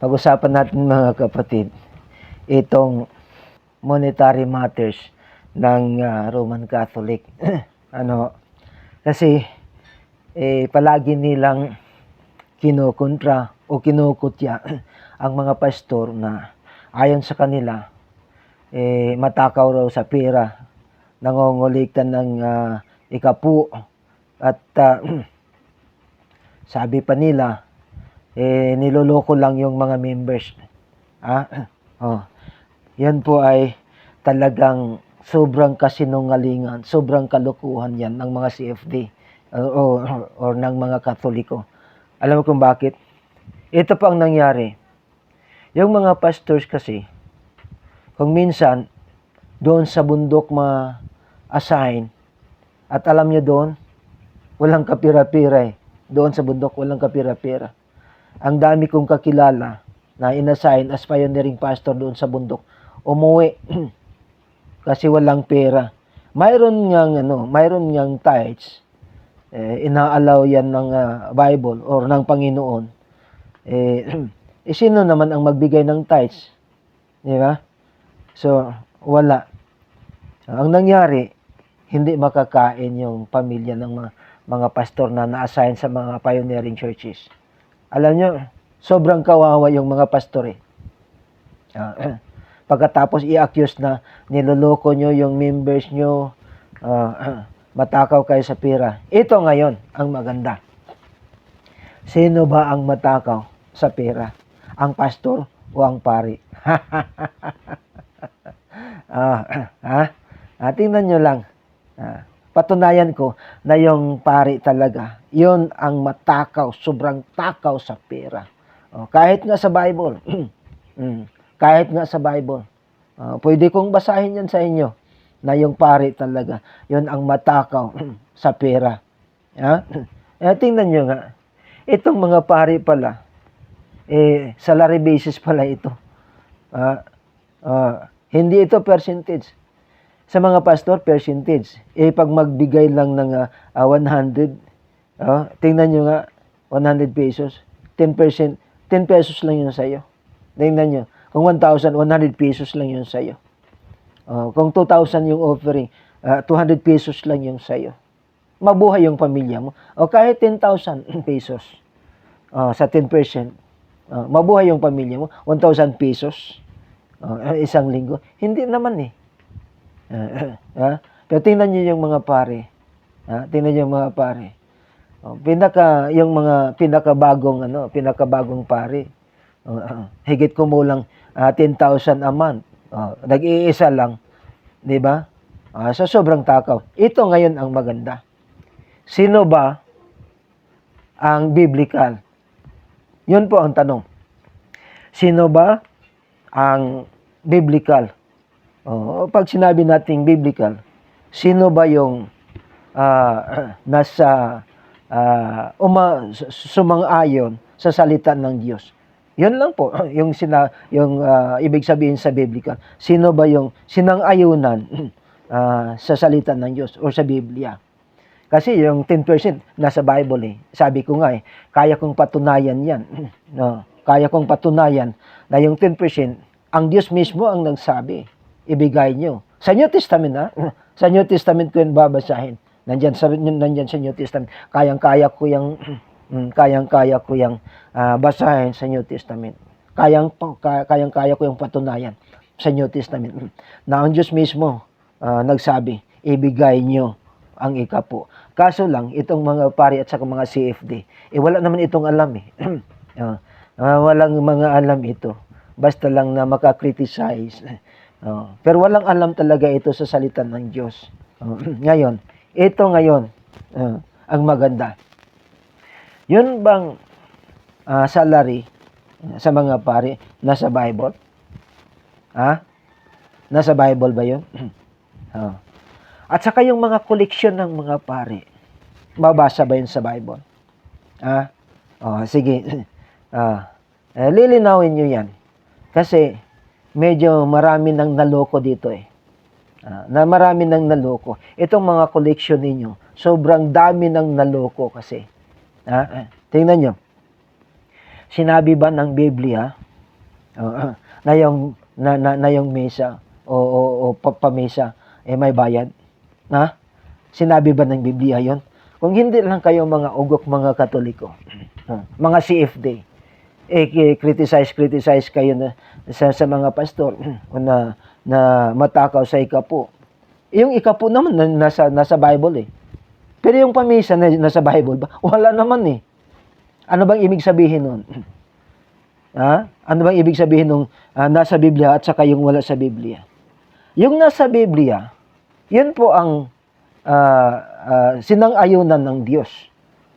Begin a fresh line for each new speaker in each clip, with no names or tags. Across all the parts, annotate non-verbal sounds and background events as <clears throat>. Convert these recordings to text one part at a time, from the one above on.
pag-usapan natin mga kapatid itong monetary matters ng ah, Roman Catholic. <clears throat> ano kasi eh, palagi nilang kinukontra o kinukutya <clears throat> ang mga pastor na ayon sa kanila eh, matakaw raw sa pera, nangongoliktan ng ah, ikapu at ah, <clears throat> sabi pa nila eh, niloloko lang yung mga members. Ah, <clears throat> oh. Yan po ay talagang sobrang kasinungalingan, sobrang kalukuhan yan ng mga CFD uh, o, or ng mga Katoliko. Alam mo kung bakit? Ito pa ang nangyari. Yung mga pastors kasi, kung minsan, doon sa bundok ma-assign, at alam nyo doon, walang kapira-pira eh. Doon sa bundok, walang kapira-pira. Ang dami kong kakilala na inassign as pioneering pastor doon sa bundok, umuwi <clears throat> kasi walang pera. Mayroon ngang ano, mayroon ngang tithes. Eh, inaalaw yan ng ah, Bible or ng Panginoon. Eh, <clears throat> eh, sino naman ang magbigay ng tithes? Di ba? So, wala. Ang nangyari, hindi makakain yung pamilya ng mga, mga pastor na na-assign sa mga pioneering churches. Alam nyo, sobrang kawawa yung mga pastor eh. Ah, pagkatapos i-accuse na niloloko nyo yung members nyo, ah, matakaw kayo sa pera. Ito ngayon ang maganda. Sino ba ang matakaw sa pera? Ang pastor o ang pari? <laughs> ah, ah, ah, tingnan nyo lang. Ah, patunayan ko na yung pari talaga, yun ang matakaw, sobrang takaw sa pera. Oh, kahit nga sa Bible, <clears throat> mm, kahit nga sa Bible, ah, pwede kong basahin yan sa inyo na yung pari talaga, yun ang matakaw <clears throat> sa pera. Ha? <clears throat> Eh, tingnan nyo nga, itong mga pari pala, eh, salary basis pala ito. Ah, ah, hindi ito percentage. Sa mga pastor, percentage. Eh, pag magbigay lang ng ah, ah, 100, ah, tingnan nyo nga, 100 pesos, 10%, 10 pesos lang yun sa'yo. Tingnan nyo, kung 1,000, 100 pesos lang yun sa'yo. Oh, kung 2,000 yung offering, ah, 200 pesos lang yung sa'yo. Mabuhay yung pamilya mo. O kahit 10,000 <clears throat> pesos ah, sa 10%, ah, mabuhay yung pamilya mo. 1,000 pesos ah, isang linggo. Hindi naman eh. Ah, ah, pero tingnan niyo yung mga pare. Ah, tingnan niyo yung mga pare. Oh, pinaka yung mga pinakabagong ano, pinakabagong pare. Oh, ah, higit kumulang ah, 10,000 a month. Oh, nag-iisa lang, 'di ba? Ah, sa sobrang takaw. Ito ngayon ang maganda. Sino ba ang biblical? Yun po ang tanong. Sino ba ang biblical? Oh, pag sinabi nating biblical, sino ba yung ah, <clears throat> nasa ah, uma, sumang-ayon sa salita ng Diyos? Yun lang po <clears throat> yung sina yung ah, ibig sabihin sa biblical. Sino ba yung sinang-ayunan <clears throat> ah, sa salita ng Diyos o sa Biblia? Kasi yung 10% nasa Bible eh. Sabi ko nga eh, kaya kong patunayan yan. <clears throat> no, kaya kong patunayan na yung 10% ang Diyos mismo ang nagsabi, ibigay nyo. Sa New Testament ha, sa New Testament ko yun babasahin. Nandyan sa, nandyan sa New Testament. Kayang-kaya ko yung, <clears throat> mm, kayang-kaya ko yung ah, basahin sa New Testament. Kayang, ka- kayang-kaya ko yung patunayan sa New Testament. Na ang Diyos mismo ah, nagsabi, ibigay nyo ang ikapo. Kaso lang, itong mga pari at saka mga CFD, eh wala naman itong alam eh. <clears throat> Ah, ah, walang mga alam ito. Basta lang na makakriticize. Oh, pero walang alam talaga ito sa salita ng Diyos. Oh, <clears throat> ngayon, ito ngayon ah, ang maganda. Yun bang ah, salary sa mga pari nasa Bible? Ha? Nasa Bible ba yun? oh. <clears throat> At saka yung mga koleksyon ng mga pari, mabasa ba yun sa Bible? Ha? Oh, sige. <laughs> Ah, eh, lilinawin nyo yan. Kasi medyo marami nang naloko dito eh. Ah, na marami nang naloko. Itong mga collection ninyo, sobrang dami nang naloko kasi. Ah, ah, tingnan nyo. Sinabi ba ng Biblia Oo. na yung na, na, na yung mesa o, o, o pa- pamesa eh may bayad. Na? Sinabi ba ng Biblia 'yon? Kung hindi lang kayo mga ugok mga Katoliko, <clears throat> ah, mga CFD, eh criticize criticize kayo na sa, sa mga pastor <clears throat> na na matakaw sa ikapo. Yung ikapo naman na, nasa nasa Bible eh. Pero yung pamisa na nasa Bible ba? <laughs> Wala naman eh. Ano bang ibig sabihin nun? <clears throat> Ha? Ano bang ibig sabihin nung ah, nasa Biblia at saka yung wala sa Biblia? Yung nasa Biblia, yun po ang ah, ah, sinang-ayunan ng Diyos.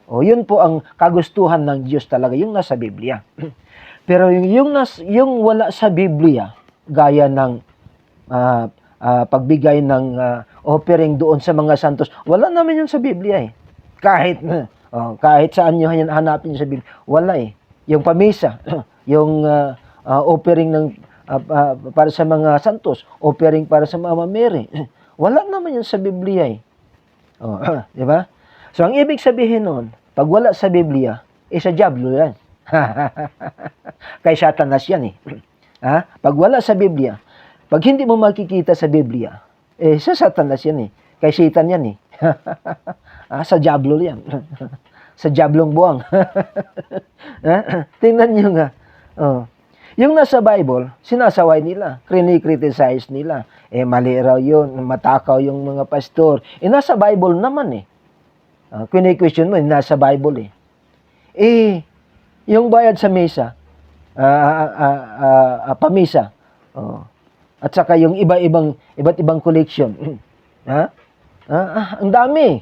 O yun po ang kagustuhan ng Diyos talaga, yung nasa Biblia. <clears throat> Pero yung, yung, nas, yung wala sa Biblia, gaya ng ah, ah, pagbigay ng ah, offering doon sa mga santos, wala naman yun sa Biblia eh. Kahit, oh, kahit saan nyo hanapin sa Biblia, wala eh. Yung pamisa, <clears throat> yung ah, ah, offering ng ah, ah, para sa mga santos, offering para sa Mama Mary, <clears throat> wala naman yun sa Biblia eh. Oh, <clears throat> di ba? So ang ibig sabihin noon, pag wala sa Biblia, eh sa diablo yan. <laughs> Kay Satanas yan eh. Ha? Pag wala sa Biblia, pag hindi mo makikita sa Biblia, eh sa Satanas yan eh. Kay Satan yan eh. <laughs> ah, sa diablo yan. <laughs> sa diablong buwang. Ha? <laughs> Tingnan nyo nga. Oh. Yung nasa Bible, sinasaway nila, criticize nila. Eh, mali raw yun, matakaw yung mga pastor. Eh, nasa Bible naman eh. Uh, question mo, eh, nasa Bible eh. Eh, yung bayad sa mesa, ah, ah, ah, ah, ah, pamisa, oh. At saka yung iba-ibang, iba't ibang collection, <clears throat> ha? Ah, ah, ang dami.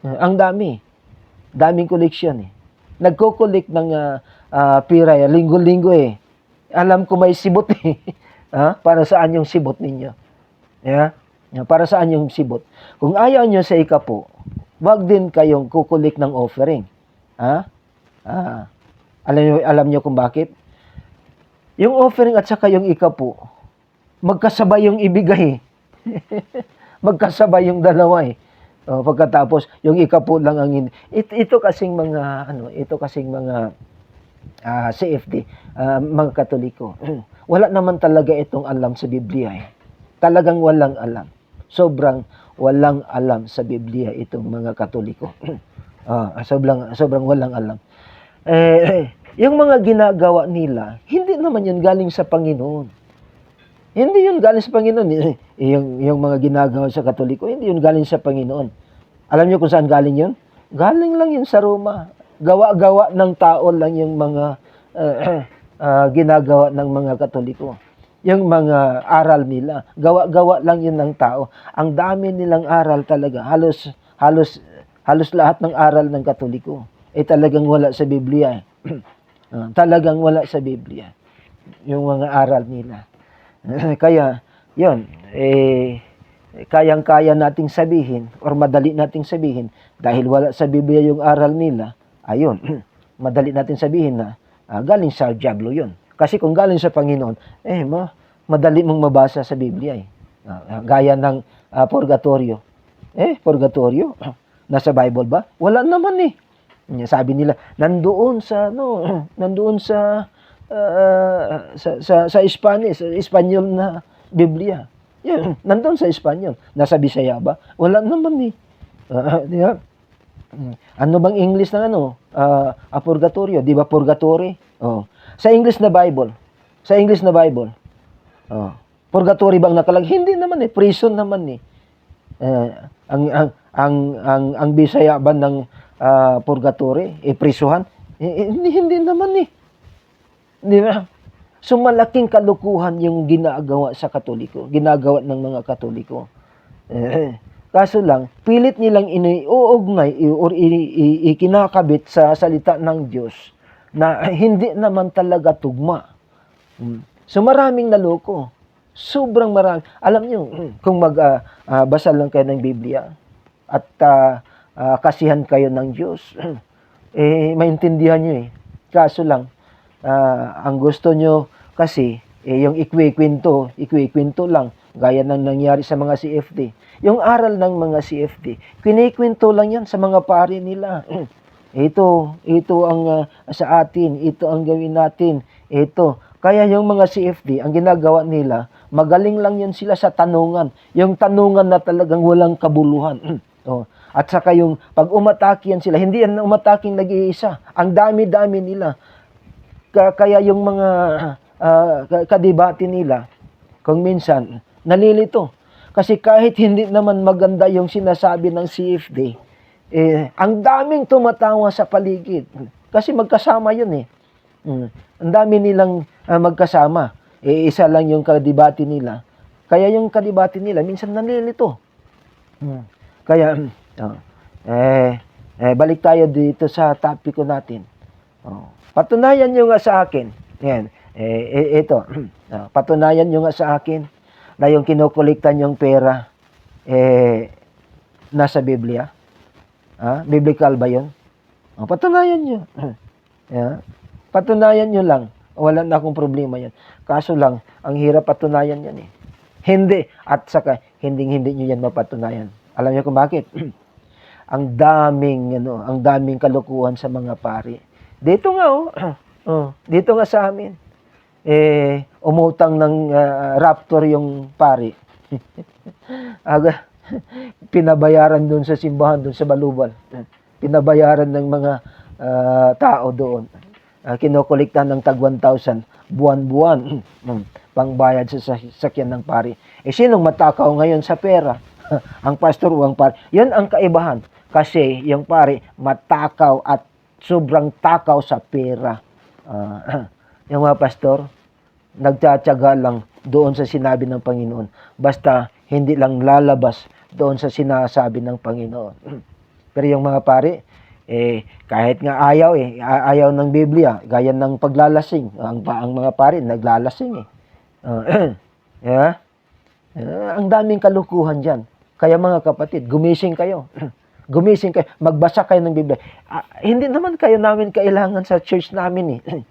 Ang dami. Daming collection eh. Nagko-collect ng ah, ah, pira, eh, linggo-linggo eh. Alam ko may sibot <laughs> eh. ha? Para saan yung sibot ninyo? Yeah, Para saan yung sibot? Kung ayaw nyo sa ikapo, wag din kayong kukulik ng offering. Ha? Ah, alam nyo, alam nyo kung bakit? Yung offering at saka yung ikapo, magkasabay yung ibigay. <laughs> magkasabay yung dalawa eh. O, pagkatapos, yung ikapo lang ang hindi. Ito, ito kasing mga, ano, ito kasing mga ah, CFD, ah, mga Katoliko. <clears throat> Wala naman talaga itong alam sa Biblia eh. Talagang walang alam. Sobrang walang alam sa Biblia itong mga Katoliko. <clears throat> Ah, sobrang sobrang walang alam. Eh, <clears throat> yung mga ginagawa nila, hindi naman yun galing sa Panginoon. Hindi yun galing sa Panginoon. Eh, Yung, yung mga ginagawa sa Katoliko, hindi yun galing sa Panginoon. Alam niyo kung saan galing yun? Galing lang yun sa Roma. Gawa-gawa ng tao lang yung mga eh, <clears throat> ah, ginagawa ng mga Katoliko. Yung mga aral nila. Gawa-gawa lang yun ng tao. Ang dami nilang aral talaga. Halos, halos, halos lahat ng aral ng Katoliko. Eh talagang wala sa Biblia. <clears throat> Ah, talagang wala sa Biblia. Yung mga aral nila. <laughs> Kaya, yon eh, kayang-kaya nating sabihin or madali nating sabihin dahil wala sa Biblia yung aral nila, ayun, <clears throat> madali natin sabihin na ah, galing sa Diablo yun. Kasi kung galing sa Panginoon, eh, ma, madali mong mabasa sa Biblia eh. Ah, gaya ng ah, purgatorio. Eh, purgatorio, <clears throat> nasa Bible ba? Wala naman eh. Sabi nila, nandoon sa, ano, <clears throat> nandoon sa, ah, sa, sa, sa Spanish, Espanyol na Biblia. Yan, nandoon sa Espanyol. Nasa Bisaya ba? Wala naman eh. Ah, di. Ano bang English ng ano? Ah, a purgatorio, di ba purgatory? Oh. Sa English na Bible. Sa English na Bible. Oh. Purgatory bang nakalag? Hindi naman eh, prison naman eh. Eh, ang ang ang ang ang Bisaya ba ng ah, purgatory, eh prisuhan? Eh, eh, hindi, hindi naman eh. Di ba? So malaking kalukuhan yung ginagawa sa Katoliko, ginagawa ng mga Katoliko. Eh, kaso lang, pilit nilang iniuugnay or ikinakabit sa salita ng Diyos na hindi naman talaga tugma. Mm. So maraming naloko. Sobrang marami. Alam niyo, kung magbasa lang kayo ng Biblia at ah, ah, kasihan kayo ng Diyos, <clears throat> eh, maintindihan niyo eh. Kaso lang, ah, ang gusto nyo kasi, eh, yung ikwikwento, ikwikwento lang, gaya ng nangyari sa mga CFD. Yung aral ng mga CFD, kinikwento lang yan sa mga pari nila. <clears throat> ito, ito ang ah, sa atin, ito ang gawin natin, ito, Kaya yung mga CFD, ang ginagawa nila, magaling lang yun sila sa tanungan. Yung tanungan na talagang walang kabuluhan. <clears throat> oh. At saka yung pag umatake yan sila, hindi yan umataking nag-iisa. Ang dami-dami nila. Ka- Kaya yung mga <clears throat> ah, ka- kadebate nila, kung minsan, nalilito. Kasi kahit hindi naman maganda yung sinasabi ng CFD, eh, ang daming tumatawa sa paligid. Kasi magkasama yun eh. Mm. Ang dami nilang ah, magkasama. Eh, isa lang yung kadebate nila. Kaya yung kadebate nila, minsan nalilito. Mm. Kaya, oh, eh, eh, balik tayo dito sa topic ko natin. Oh, patunayan nyo nga sa akin. Yan. Eh, eh, ito. Oh, <clears throat> patunayan nyo nga sa akin na yung kinukuliktan yung pera, eh, nasa Biblia. Ah, biblical ba yun? Oh, patunayan nyo. yeah. <clears throat> Patunayan nyo lang. Wala na akong problema yan. Kaso lang, ang hirap patunayan yan eh. Hindi. At saka, hindi-hindi nyo yan mapatunayan. Alam niyo kung bakit? <clears throat> ang daming, ano, ang daming kalukuhan sa mga pari. Dito nga, oh. <clears throat> oh dito nga sa amin. Eh, umutang ng ah, raptor yung pari. <laughs> Aga, <laughs> pinabayaran doon sa simbahan, doon sa Balubal. Pinabayaran ng mga ah, tao doon. Uh, kinukuliktan ng tag 1,000 buwan-buwan <clears throat> mm, pangbayad sa sa- sakyan ng pari. Eh, sinong matakaw ngayon sa pera? <laughs> ang pastor o ang pari. Yan ang kaibahan. Kasi yung pari matakaw at sobrang takaw sa pera. Ah, <clears throat> yung mga pastor, nagtsatsaga lang doon sa sinabi ng Panginoon. Basta hindi lang lalabas doon sa sinasabi ng Panginoon. <clears throat> Pero yung mga pari, eh, kahit nga ayaw eh, ayaw ng Biblia, gaya ng paglalasing. Ang, ang mga pari, naglalasing eh. Ah, <clears throat> yeah? Ah, ang daming kalukuhan dyan. Kaya mga kapatid, gumising kayo. Gumising kayo. Magbasa kayo ng Biblia. Ah, hindi naman kayo namin kailangan sa church namin eh.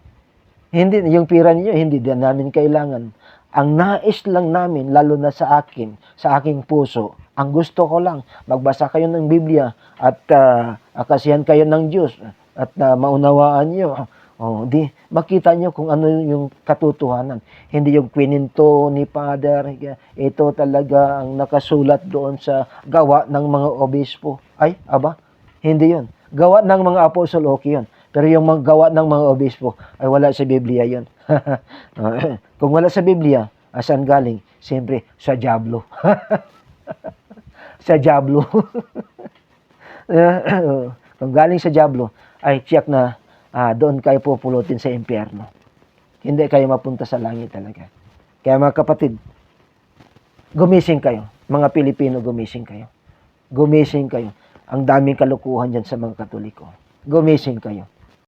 <clears throat> hindi, yung pira niyo hindi din namin kailangan. Ang nais lang namin, lalo na sa akin, sa aking puso, ang gusto ko lang, magbasa kayo ng Biblia at ah, akasihan kayo ng Diyos at na maunawaan niyo. Oh, di makita niyo kung ano yung katotohanan. Hindi yung kwininto ni Father. Ito talaga ang nakasulat doon sa gawa ng mga obispo. Ay, aba, hindi yun. Gawa ng mga apostol, okay yun. Pero yung mga gawa ng mga obispo, ay wala sa Biblia yun. <laughs> kung wala sa Biblia, asan galing? Siyempre, sa Diablo. <laughs> sa Diablo. <laughs> kung galing sa Diablo, ay check na ah, doon kayo pupulutin sa impyerno. Hindi kayo mapunta sa langit talaga. Kaya mga kapatid, gumising kayo. Mga Pilipino, gumising kayo. Gumising kayo. Ang daming kalukuhan dyan sa mga Katoliko. Gumising kayo.